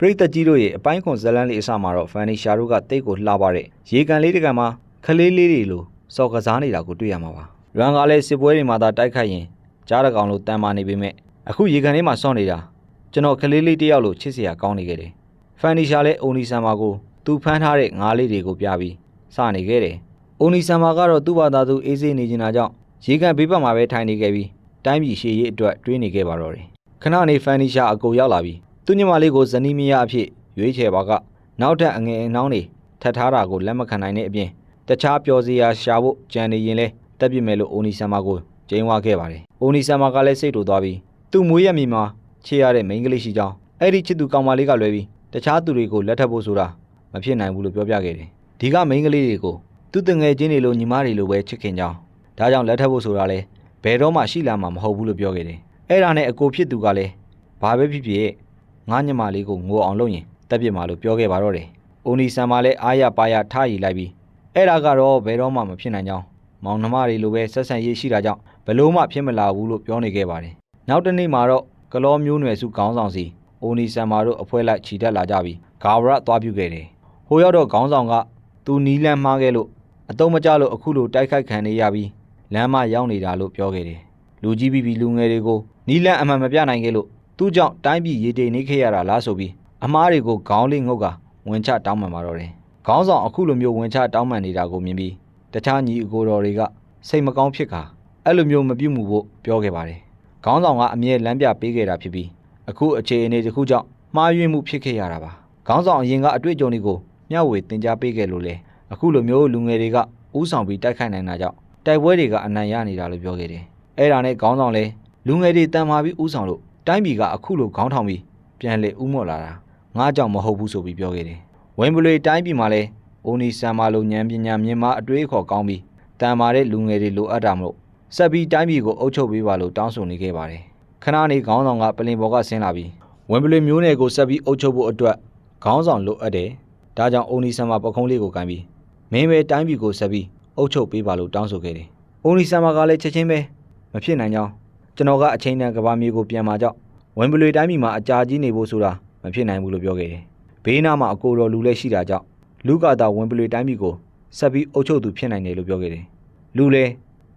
ပရိသတ်ကြီးတို့ရဲ့အပိုင်းခွန်ဇလန်းလေးအစမှာတော့ဖန်နီရှာတို့ကတိတ်ကိုလှပါတဲ့ရေကန်လေးတစ်ကန်မှာခလေးလေးတွေလိုစော်ကစားနေတာကိုတွေ့ရမှာပါရန်ကလည်းစစ်ပွဲတွေမှာသာတိုက်ခိုက်ရင်ကြားတကောင်လို့တန်မာနေပေမဲ့အခုရေကန်လေးမှာစောင့်နေတာကျွန်တော်ခလေးလေးတစ်ယောက်လိုချစ်စရာကောင်းနေခဲ့တယ်ဖန်နီရှာလည်းအုံနီဆန်မာကိုသူဖမ်းထားတဲ့ငါးလေးတွေကိုပြပြီးစနေခဲ့တယ်အုံနီဆန်မာကတော့သူ့ဘာသာသူအေးဆေးနေနေတာကြောင့်ရေကန်ဘေးဘက်မှာပဲထိုင်နေခဲ့ပြီးတိုင်းပြည်ရှေ့ရေးအတွက်တွေးနေခဲ့ပါတော့တယ်ခဏနေဖန်နီရှာအကိုရောက်လာပြီး သူညမလေးကိုဇနီးမယားအဖြစ်ရွေးချယ်ပါကနောက်ထပ်အငယ်အနှောင်းတွေထပ်ထားတာကိုလက်မခံနိုင်တဲ့အပြင်တခြားပျော်စရာရှာဖို့ကြံနေရင်လဲတက်ပြစ်မယ်လို့အိုနီဆမ်မာကိုကျင်းဝါခဲ့ပါတယ်။အိုနီဆမ်မာကလည်းစိတ်တူသွားပြီးသူ့မွေးရမြေမှာချေရတဲ့မိန်းကလေးရှိကြောင်းအဲ့ဒီချစ်သူကောင်မလေးကလွဲပြီးတခြားသူတွေကိုလက်ထပ်ဖို့ဆိုတာမဖြစ်နိုင်ဘူးလို့ပြောပြခဲ့တယ်။ဒီကမိန်းကလေးတွေကိုသူ့တငယ်ချင်းတွေလိုညီမတွေလိုပဲချစ်ခင်ကြောင်းဒါကြောင့်လက်ထပ်ဖို့ဆိုတာလဲဘယ်တော့မှရှိလာမှာမဟုတ်ဘူးလို့ပြောခဲ့တယ်။အဲ့ဒါနဲ့အကိုဖြစ်သူကလည်းဘာပဲဖြစ်ဖြစ် ငါညမလေးကိုငိုအောင်လုပ်ရင်တက်ပြစ်မှာလို့ပြောခဲ့ပါတော့တယ်။အိုနီဆန်မလည်းအားရပါရထားရည်လိုက်ပြီးအဲ့ဒါကတော့ဘယ်တော့မှမဖြစ်နိုင်ကြောင်းမောင်နှမတွေလိုပဲဆက်ဆံရေးရှိတာကြောင့်ဘလို့မှဖြစ်မလာဘူးလို့ပြောနေခဲ့ပါတယ်။နောက်တစ်နေ့မှာတော့ကလောမျိုးနွယ်စုခေါင်းဆောင်စီအိုနီဆန်မာတို့အဖွဲလိုက်ခြိတက်လာကြပြီးဂါဝရသွားပြုခဲ့တယ်။ဟိုရောက်တော့ခေါင်းဆောင်ကသူနီးလန်းမှားခဲ့လို့အတုံးမကြလို့အခုလိုတိုက်ခိုက်ခံနေရပြီးလမ်းမရောက်နေတာလို့ပြောခဲ့တယ်။လူကြီးပြီးပြီးလူငယ်တွေကိုနီးလန်းအမှန်မပြနိုင်ခဲ့လို့ သူ့ကြောင့်တိုင်းပြည်ရေတိမ်နေခဲ့ရတာလားဆိုပြီးအမားတွေကိုခေါင်းလေးငုတ်ကဝင်ချတောင်းပန်ပါတော့တယ်။ခေါင်းဆောင်အခုလိုမျိုးဝင်ချတောင်းပန်နေတာကိုမြင်ပြီးတခြားညီအကိုတော်တွေကစိတ်မကောင်းဖြစ်ခါအဲ့လိုမျိုးမပြုတ်မှုဖို့ပြောခဲ့ပါတယ်။ခေါင်းဆောင်ကအမြဲလမ်းပြပေးခဲ့တာဖြစ်ပြီးအခုအခြေအနေတစ်ခုကြောင့်မှားယွင်းမှုဖြစ်ခဲ့ရတာပါ။ခေါင်းဆောင်အရင်ကအတွေ့အကြုံတွေကိုမျှဝေတင် जा ပေးခဲ့လို့လေအခုလိုမျိုးလူငယ်တွေကဥဆောင်ပြီးတိုက်ခိုက်နိုင်တာကြောင့်တိုက်ပွဲတွေကအနိုင်ရနေတာလို့ပြောခဲ့တယ်။အဲ့ဒါနဲ့ခေါင်းဆောင်လည်းလူငယ်တွေတန်မာပြီးဥဆောင်လို့ တိုင်းပြည်ကအခုလိုခေါင်းထောင်ပြီးပြန်လေဥမော့လာတာငါကြောင့်မဟုတ်ဘူးဆိုပြီးပြောခဲ့တယ်။ဝင်းဘလွေတိုင်းပြည်မှာလဲအိုနီဆန်မာလိုဉာဏ်ပညာမြင့်မာအတွေးခေါ်ကောင်းပြီးတန်မာတဲ့လူငယ်တွေလိုအပ်တာမလို့ဆက်ပြီးတိုင်းပြည်ကိုအုပ်ချုပ်ပေးပါလို့တောင်းဆိုနေခဲ့ပါတယ်။ခဏနေခေါင်းဆောင်ကပလင်ဘော်ကဆင်းလာပြီးဝင်းဘလွေမျိုးနယ်ကိုဆက်ပြီးအုပ်ချုပ်ဖို့အတွက်ခေါင်းဆောင်လိုအပ်တယ်။ဒါကြောင့်အိုနီဆန်မာပခုံးလေးကိုကန်ပြီးမင်းပဲတိုင်းပြည်ကိုဆက်ပြီးအုပ်ချုပ်ပေးပါလို့တောင်းဆိုခဲ့တယ်။အိုနီဆန်မာကလည်းချက်ချင်းပဲမဖြစ်နိုင်ကြောင်း ကျွန်တော်ကအချိန်တန်ကဘာမျိုးကိုပြန်มาကြောက်ဝင်ပလွေတိုင်းပြည်မှာအကြာကြီးနေဖို့ဆိုတာမဖြစ်နိုင်ဘူးလို့ပြောခဲ့တယ်။ဘေးနားမှာအကိုတော်လူလည်းရှိတာကြောင့်လူကသာဝင်ပလွေတိုင်းပြည်ကိုဆက်ပြီးအုပ်ချုပ်သူဖြစ်နိုင်တယ်လို့ပြောခဲ့တယ်။လူလည်း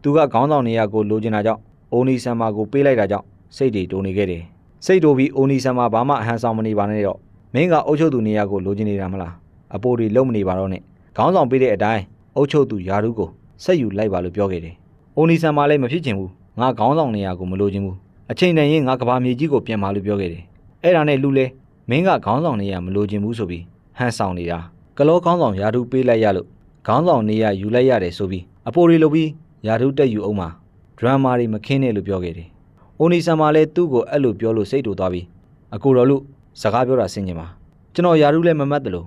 သူကခေါင်းဆောင်နေရာကိုလိုချင်တာကြောင့်အိုနီဆမ်မာကိုပေးလိုက်တာကြောင့်စိတ်တွေတိုးနေခဲ့တယ်။စိတ်တိုးပြီးအိုနီဆမ်မာဘာမှအဟန်ဆောင်မနေပါနဲ့တော့မင်းကအုပ်ချုပ်သူနေရာကိုလိုချင်နေတာမလား။အပိုတွေလုံးမနေပါတော့နဲ့။ခေါင်းဆောင်ပေးတဲ့အတိုင်းအုပ်ချုပ်သူယာရုကိုဆက်ယူလိုက်ပါလို့ပြောခဲ့တယ်။အိုနီဆမ်မာလည်းမဖြစ်ချင်ဘူး။ ငါခေါင်းဆောင်နေရာကိုမလိုချင်ဘူးအချိန်တန်ရင်ငါကဘာမြေကြီးကိုပြန်มาလို့ပြောခဲ့တယ်အဲ့ဒါနဲ့လူလဲမင်းကခေါင်းဆောင်နေရမလိုချင်ဘူးဆိုပြီးဟန်ဆောင်နေတာကလောခေါင်းဆောင်ယာတုပေးလိုက်ရလို့ခေါင်းဆောင်နေရယူလိုက်ရတယ်ဆိုပြီးအပိုတွေလိုပြီးယာတုတက်ယူအောင်မှာဒရမာတွေမခင်းနဲ့လို့ပြောခဲ့တယ်အိုနီဆန်မာလည်းသူ့ကိုအဲ့လိုပြောလို့စိတ်တူသွားပြီးအကိုတော်လို့စကားပြောတာဆင်ញင်ပါကျွန်တော်ယာတုလည်းမမတ်တယ်လို့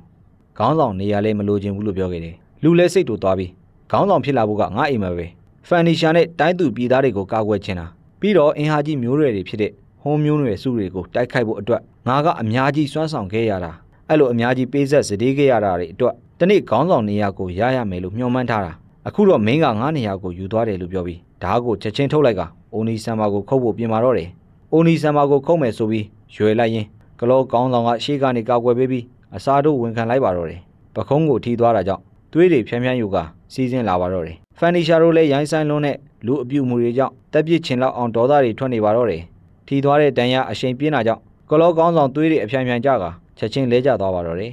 ခေါင်းဆောင်နေရလည်းမလိုချင်ဘူးလို့ပြောခဲ့တယ်လူလည်းစိတ်တူသွားပြီးခေါင်းဆောင်ဖြစ်လာဖို့ကငါအိမ်မှာပဲ ဖန်နီရှာနဲ့တိုင်းသူပြည်သားတွေကိုကာကွယ်ချင်တာပြီးတော့အင်ဟာကြီးမျိုးတွေတွေဖြစ်တဲ့ဟွန်မျိုးနွယ်စုတွေကိုတိုက်ခိုက်ဖို့အတွက်ငါကအများကြီးစွမ်းဆောင်ခဲ့ရတာအဲ့လိုအများကြီးပေးဆက်စတေးခဲ့ရတာတွေအတွက်တနေ့ခေါင်းဆောင်နေရာကိုရရမယ်လို့မျှော်မှန်းထားတာအခုတော့မင်းကငါနေရာကိုယူသွားတယ်လို့ပြောပြီးဓာတ်ကိုချက်ချင်းထုတ်လိုက်ကအိုနီဆမ်မာကိုခုတ်ဖို့ပြင်မာတော့တယ်အိုနီဆမ်မာကိုခုတ်မယ်ဆိုပြီးရွယ်လိုက်ရင်ကလောကောင်းဆောင်ကရှေ့ကနေကာကွယ်ပေးပြီးအစားတို့ဝန်ခံလိုက်ပါတော့တယ်ပခုံးကိုထီသွားတာကြောင့် သွေးတွေဖြန်းဖြန်းယူကစီးစင်းလာပါတော့တယ်ဖန်နီရှာတို့လည်းရိုင်းဆိုင်လွန်းတဲ့လူအပြုမှုတွေကြောင့်တက်ပြစ်ချင်လောက်အောင်ဒေါသတွေထွက်နေပါတော့တယ်ထီသွားတဲ့တန်ရအရှိန်ပြင်းတာကြောင့်ကလောကောင်းဆောင်သွေးတွေအဖြန်းဖြန်းကြကချက်ချင်းလဲကျသွားပါတော့တယ်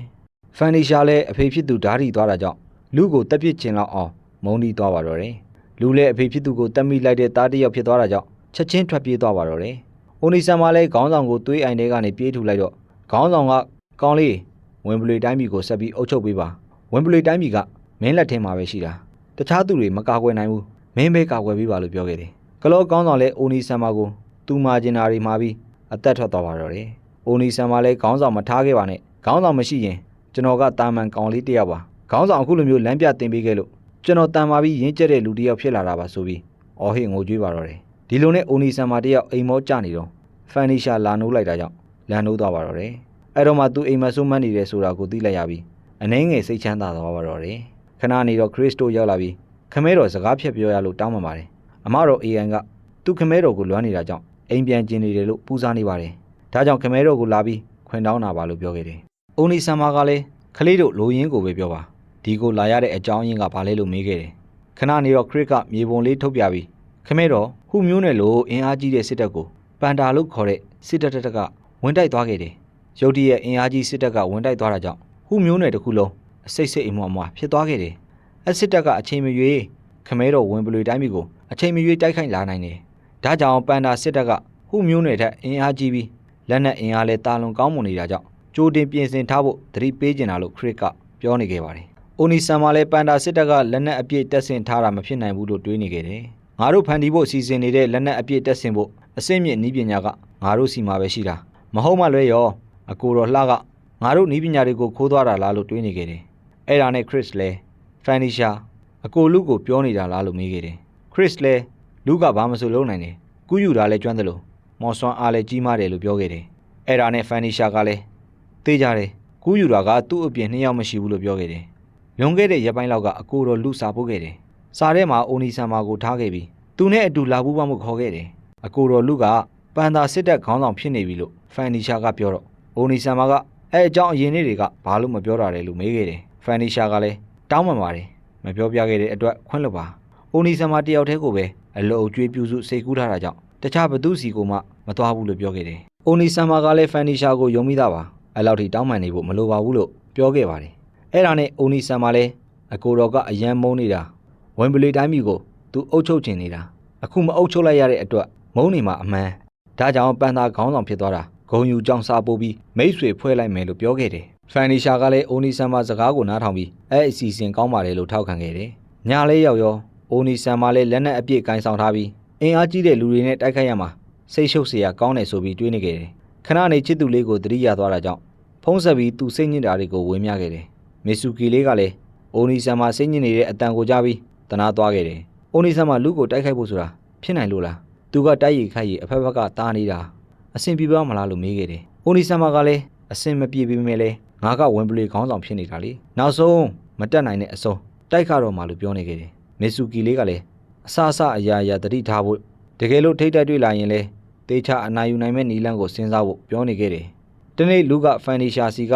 ဖန်နီရှာလည်းအဖေဖြစ်သူဓာရီသွားတာကြောင့်လူကိုတက်ပြစ်ချင်လောက်အောင်မုန်းတီးသွားပါတော့တယ်လူလည်းအဖေဖြစ်သူကိုတက်မိလိုက်တဲ့တားတယောက်ဖြစ်သွားတာကြောင့်ချက်ချင်းထွက်ပြေးသွားပါတော့တယ်အိုနီဆန်မလည်းခေါင်းဆောင်ကိုသွေးအိုင်ထဲကနေပြေးထူလိုက်တော့ခေါင်းဆောင်ကကောင်းလေးဝင်ပလွေတိုင်းပြည်ကိုဆက်ပြီးအုပ်ချုပ်ပေးပါ ဝင်ပလွေတိုင်းပြည်ကမင်းလက်ထဲမှာပဲရှိတာတခြားသူတွေမကာကွယ်နိုင်ဘူးမင်းပဲကာကွယ်ပေးပါလို့ပြောခဲ့တယ်ကလောကောင်းဆောင်လဲအိုနီဆန်မာကိုသူမာကျင်နာတွေမှာပြီးအသက်ထွက်သွားပါတော့တယ်အိုနီဆန်မာလဲခေါင်းဆောင်မထားခဲ့ပါနဲ့ခေါင်းဆောင်မရှိရင်ကျွန်တော်ကတာမန်ကောင်လေးတစ်ယောက်ပါခေါင်းဆောင်အခုလိုမျိုးလမ်းပြတင်ပေးခဲ့လို့ကျွန်တော်တန်မာပြီးရင်းကျက်တဲ့လူတစ်ယောက်ဖြစ်လာတာပါဆိုပြီးအော်ဟစ်ငိုကြွေးပါတော့တယ်ဒီလိုနဲ့အိုနီဆန်မာတစ်ယောက်အိမ်မောကြနေတော့ဖန်နီရှာလာနိုးလိုက်တာကြောင့်လန်နိုးသွားပါတော့တယ်အဲ့တော့မှသူအိမ်မဆုမန်းနေတယ်ဆိုတာကိုသိလိုက်ရပြီး အနှဲငယ်စိတ်ချမ်းသာသွားပါတော့တယ်ခဏနေတော့ခရစ်စတိုရောက်လာပြီးခမဲတော်စကားဖြတ်ပြောရလို့တောင်းပန်ပါတယ်အမတော် AN ကသူခမဲတော်ကိုလွမ်းနေတာကြောင့်အိမ်ပြန်ကျင်နေတယ်လို့ပူဇော်နေပါတယ်ဒါကြောင့်ခမဲတော်ကိုလာပြီးခွခွင်တောင်းတာပါလို့ပြောခဲ့တယ်။အိုနီဆမ်မာကလည်းခလေးတို့လိုရင်းကိုပဲပြောပါဒီကိုလာရတဲ့အကြောင်းရင်းကဘာလဲလို့မေးခဲ့တယ်။ခဏနေတော့ခရစ်ကမြေပုံလေးထုတ်ပြပြီးခမဲတော့ဟူမျိုးနယ်လိုအင်အားကြီးတဲ့စစ်တပ်ကိုပန်တာလို့ခေါ်တဲ့စစ်တပ်တက်ကဝင်တိုက်သွားခဲ့တယ်။ရုတ်တရက်အင်အားကြီးစစ်တပ်ကဝင်တိုက်သွားတာကြောင့် ဟူမျိုးနယ်တစ်ခုလုံးအစိတ်စိတ်အမွှားမွှားဖြစ်သွားခဲ့တယ်။အစစ်တပ်ကအချိန်မရွေးခမဲတော်ဝင်ပလွေတိုင်းပြည်ကိုအချိန်မရွေးတိုက်ခိုက်လာနိုင်တယ်။ဒါကြောင့်ပန်တာစစ်တပ်ကဟူမျိုးနယ်ထက်အင်အားကြီးပြီးလက်နက်အင်အားလည်းတာလွန်ကောင်းမွန်နေတာကြောင့်ကြိုတင်ပြင်ဆင်ထားဖို့သတိပေးကျင်တာလို့ခရစ်ကပြောနေခဲ့ပါတယ်။အိုနီဆန်မှာလည်းပန်တာစစ်တပ်ကလက်နက်အပြည့်တက်ဆင်ထားတာမဖြစ်နိုင်ဘူးလို့တွေးနေခဲ့တယ်။ငါတို့ဖန်တီးဖို့စီစဉ်နေတဲ့လက်နက်အပြည့်တက်ဆင်ဖို့အစိမ့်မြင့်နည်းပညာကငါတို့စီမှာပဲရှိတာ။မဟုတ်မှလွဲရောအကိုတော်လှက ငါတို့နည်းပညာတွေကိုခိုးသွားတာလားလို့တွေးနေခဲ့တယ်။အဲ့ဒါနဲ့ခရစ်လည်းဖန်နီရှာအကိုလူကိုပြောနေတာလားလို့မေးခဲ့တယ်။ခရစ်လည်းလူကဘာမှမဆိုလုပ်နိုင်တယ်။ကူးယူတာလည်းကျွမ်းတယ်လို့မော်ဆွမ်းအားလည်းကြီးမားတယ်လို့ပြောခဲ့တယ်။အဲ့ဒါနဲ့ဖန်နီရှာကလည်းသိကြတယ်။ကူးယူတာကသူ့အပြင်နှစ်ယောက်မရှိဘူးလို့ပြောခဲ့တယ်။လွန်ခဲ့တဲ့ရက်ပိုင်းလောက်ကအကိုတော်လူစာပို့ခဲ့တယ်။စာထဲမှာအိုနီဆန်မာကိုထားခဲ့ပြီးသူနဲ့အတူလာပူးပေါင်းမှုခေါ်ခဲ့တယ်။အကိုတော်လူကပန်တာစစ်တပ်ခေါင်းဆောင်ဖြစ်နေပြီလို့ဖန်နီရှာကပြောတော့အိုနီဆန်မာက အဲအကြောင်းအရင်နေ့တွေကဘာလို့မပြောတာလဲလို့မေးခဲ့တယ်။ဖန်နီရှာကလည်းတောင်းပန်ပါတယ်။မပြောပြခဲ့တဲ့အတွက်ခွင့်လွှတ်ပါ။အိုနီဆန်မာတယောက်တည်းကိုပဲအလုတ်အကျွေးပြုစုစိတ်ကူးထားတာကြောင့်တခြားဘသူစီကိုမှမသွားဘူးလို့ပြောခဲ့တယ်။အိုနီဆန်မာကလည်းဖန်နီရှာကိုယုံမိတာပါ။အဲ့လောက်ထိတောင်းပန်နေဖို့မလိုပါဘူးလို့ပြောခဲ့ပါတယ်။အဲ့ဒါနဲ့အိုနီဆန်မာလည်းအကိုတော်ကအယံမုန်းနေတာဝင်ပလီတိုင်းပြည်ကိုသူအုပ်ချုပ်ချင်နေတာအခုမအုပ်ချုပ်လိုက်ရတဲ့အတွက်မုန်းနေမှာအမှန်ဒါကြောင့်ပန်သာခေါင်းဆောင်ဖြစ်သွားတာ ဂုံယူကြောင်စာပို့ပြီးမိတ်ဆွေဖွဲ့လိုက်မယ်လို့ပြောခဲ့တယ်။ဖန်နီရှာကလည်းအိုနီဆန်မစကားကိုနားထောင်ပြီးအဲ့အစီအစဉ်ကောင်းပါတယ်လို့ထောက်ခံခဲ့တယ်။ညလေးရောက်ရောအိုနီဆန်မလည်းလက်နက်အပြည့်ကင်ဆောင်ထားပြီးအင်အားကြီးတဲ့လူတွေနဲ့တိုက်ခိုက်ရမှာစိတ်ရှုပ်စရာကောင်းတယ်ဆိုပြီးတွေးနေခဲ့တယ်။ခဏနေချစ်သူလေးကိုတတိယသွားတာကြောင့်ဖုံးဆက်ပြီးသူစိတ်ညစ်တာတွေကိုဝင်မြခဲ့တယ်။မစ်ဆူကီလေးကလည်းအိုနီဆန်မစိတ်ညစ်နေတဲ့အတန်ကိုကြားပြီးတနာသွားခဲ့တယ်။အိုနီဆန်မလူကိုတိုက်ခိုက်ဖို့ဆိုတာဖြစ်နိုင်လို့လား။သူကတိုက်ရိုက်ခိုက်ရိုက်အဖက်ဖက်ကတားနေတာ။ အဆင်ပြေပါမလားလို့မေးခဲ့တယ်အိုနီဆန်မာကလည်းအဆင်မပြေပေမဲ့လည်းငါကဝင်ပလီခေါင်းဆောင်ဖြစ်နေတာလေနောက်ဆုံးမတက်နိုင်တဲ့အဆုံးတိုက်ခါတော့မှလို့ပြောနေခဲ့တယ်မီဆူကီလေးကလည်းအဆအဆအရာရာတတိထားဖို့တကယ်လို့ထိတ်တက်တွေ့လာရင်လည်းတေချာအနာယူနိုင်မဲ့နီလန်းကိုစဉ်းစားဖို့ပြောနေခဲ့တယ်။ဒီနေ့လူကဖန်နီရှာစီက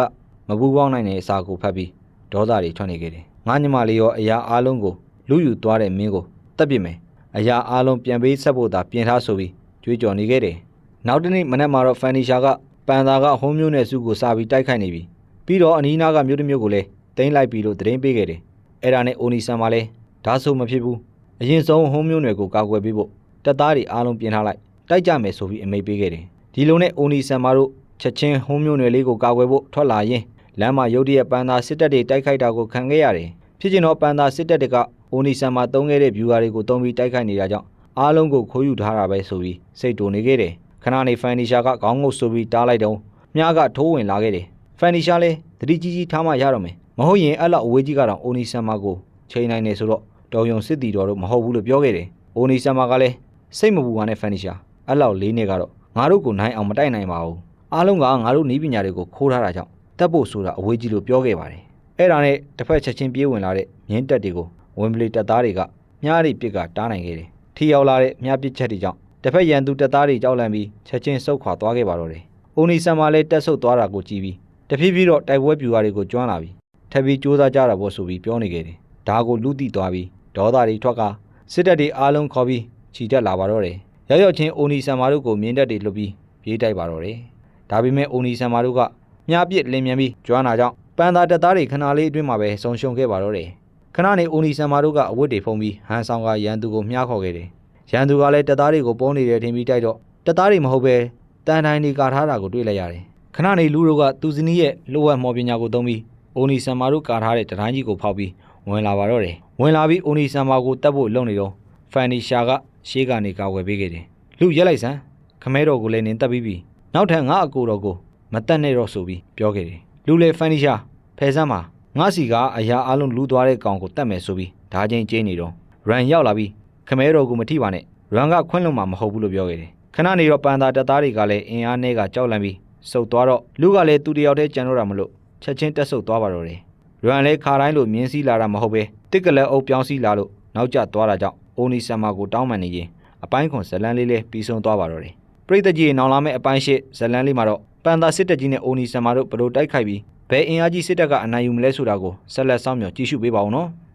မပူပေါင်းနိုင်တဲ့အစာကိုဖတ်ပြီးဒေါသတွေထွက်နေခဲ့တယ်။ငါညမလေးရောအရာအားလုံးကိုလူယူသွားတဲ့မင်းကိုတက်ပြစ်မယ်။အရာအားလုံးပြန်ပေးဆက်ဖို့သာပြင်ထားဆိုပြီးကြွေးကြော်နေခဲ့တယ်။ နောက်တနေ့မနက်မှာတော့ဖန်နီရှာကပန်သာကဟုံးမျိုးနဲ့စုကိုစာပြီးတိုက်ခိုက်နေပြီ။ပြီးတော့အနီးနားကမြို့တစ်မြို့ကိုလည်းတင်းလိုက်ပြီးလို့သတင်းပေးခဲ့တယ်။အဲ့ဒါနဲ့အိုနီဆန်မှာလည်းဒါဆိုမဖြစ်ဘူး။အရင်ဆုံးဟုံးမျိုးနယ်ကိုကာကွယ်ပေးဖို့တပ်သားတွေအားလုံးပြင်ထားလိုက်တိုက်ကြမယ်ဆိုပြီးအမိန့်ပေးခဲ့တယ်ဒီလိုနဲ့အိုနီဆန်မာတို့ချက်ချင်းဟုံးမျိုးနယ်လေးကိုကာကွယ်ဖို့ထွက်လာရင်လမ်းမှာရုတ်တရက်ပန်သာစစ်တပ်တွေတိုက်ခိုက်တာကိုခံခဲ့ရတယ်ဖြစ်ကျင်တော့ပန်သာစစ်တပ်တွေကအိုနီဆန်မာတုံးခဲ့တဲ့ viewer တွေကိုတုံးပြီးတိုက်ခိုက်နေတာကြောင့်အားလုံးကိုခိုးယူထားတာပဲဆိုပြီးစိတ်တူနေခဲ့တယ် ခဏနေဖန်နီရှာကခေါင်းငုပ်ဆိုပြီးတားလိုက်တော့မြားကထိုးဝင်လာခဲ့တယ်ဖန်နီရှာလည်းတတိကြီးကြီးထားမှရတော့မယ်မဟုတ်ရင်အဲ့လောက်အဝေးကြီးကတော့အိုနီဆန်မာကိုချိန်နိုင်နေဆိုတော့တော်ယုံစစ်တီတော်တို့မဟုတ်ဘူးလို့ပြောခဲ့တယ်အိုနီဆန်မာကလည်းစိတ်မပူပါနဲ့ဖန်နီရှာအဲ့လောက်လေးနှစ်ကတော့ငါတို့ကိုနိုင်အောင်မတိုက်နိုင်ပါဘူးအားလုံးကငါတို့နီးပညာတွေကိုခိုးထားတာကြောင့်တက်ဖို့ဆိုတာအဝေးကြီးလို့ပြောခဲ့ပါတယ်အဲ့ဒါနဲ့တစ်ဖက်ချက်ချင်းပြေးဝင်လာတဲ့မြင်းတက်တွေကိုဝင်ပလီတက်သားတွေကမြားရီပစ်ကတားနိုင်ခဲ့တယ်ထီရောက်လာတဲ့မြားပစ်ချက်တွေကြောင့် တစ်ဖက်ရန်သူတက်သားတွေကြောက်လန့်ပြီးချက်ချင်းဆုတ်ခွာသွားခဲ့ပါတော့တယ်အိုနီဆန်မာလည်းတက်ဆုတ်သွားတာကိုကြည့်ပြီးတဖြည်းဖြည်းတော့တိုက်ပွဲပြူရာတွေကိုကျွမ်းလာပြီးထပ်ပြီးစူးစမ်းကြတာပေါ့ဆိုပြီးပြောနေခဲ့တယ်ဒါကိုလူတိသွားပြီးဒေါသတွေထွက်ကစစ်တပ်တွေအားလုံးခေါ်ပြီးခြိတက်လာပါတော့တယ်ရောက်ရောက်ချင်းအိုနီဆန်မာတို့ကိုမြင်းတက်တွေလွတ်ပြီးပြေးတိုက်ပါတော့တယ်ဒါပေမဲ့အိုနီဆန်မာတို့ကမြားပစ်လင်မြန်ပြီးကျွမ်းလာကြောင်းပန်သာတက်သားတွေခဏလေးအတွင်းမှာပဲဆုံရှုံခဲ့ပါတော့တယ်ခဏနေအိုနီဆန်မာတို့ကအဝတ်တွေဖုံးပြီးဟန်ဆောင်ကရန်သူကိုမြှားခေါ်ခဲ့တယ် ရန်သူကလည်းတက်သားတွေကိုပုံနေတယ်ထင်ပြီးတိုက်တော့တက်သားတွေမဟုတ်ပဲတန်တိုင်းတွေကာထားတာကိုတွေ့လိုက်ရတယ်ခဏနေလူတို့ကသူစနီးရဲ့လှုပ်ဝက်မော်ပညာကိုသုံးပြီးအိုနီဆန်မာတို့ကာထားတဲ့တတိုင်းကြီးကိုဖောက်ပြီးဝင်လာပါတော့တယ်ဝင်လာပြီးအိုနီဆန်မာကိုတက်ဖို့လုပ်နေတော့ဖန်နီရှာကရှေးကနေကာဝယ်ပေးခဲ့တယ်လူရက်လိုက်စမ်းခမဲတော်ကိုလည်းနင်းတက်ပြီးပြီနောက်ထပ်ငါအကိုတော်ကိုမတက်နဲ့တော့ဆိုပြီးပြောခဲ့တယ်လူလေဖန်နီရှာဖယ်စမ်းမှာငါစီကအရာအလုံးလူသွားတဲ့ကောင်ကိုတက်မယ်ဆိုပြီးဓာချင်းကျင်းနေတော့ရန်ရောက်လာပြီး ခမဲတော်ကိုမထိပါနဲ့ရန်ကခွင့်လွန်မှာမဟုတ်ဘူးလို့ပြောခဲ့တယ်ခဏနေတော့ပန်တာတက်သားတွေကလည်းအင်အားနဲ့ကကြောက်လန့်ပြီးစုတ်သွားတော့လူကလည်းသူတယောက်တည်းကြံတော့တာမလို့ချက်ချင်းတက်ဆုတ်သွားပါတော့တယ်ရန်လည်းခါတိုင်းလိုမြင်းစည်းလာတာမဟုတ်ပဲတစ်ကလေးအုပ်ပြောင်းစည်းလာလို့နောက်ကျသွားတာကြောင့်အိုနီဆမ်မာကိုတောင်းပန်နေရင်အပိုင်းခွန်ဇလန်းလေးလေးပြီးဆုံးသွားပါတော့တယ်ပရိသတ်ကြီးနောင်လာမဲ့အပိုင်းရှိဇလန်းလေးမှာတော့ပန်တာစစ်တပ်ကြီးနဲ့အိုနီဆန်မာတို့ဘယ်လိုတိုက်ခိုက်ပြီးဘယ်အင်အားကြီးစစ်တပ်ကအနိုင်ယူမလဲဆိုတာကိုဆက်လက်စောင့်မျှော်ကြည့်ရှုပေးပါဦးနော်။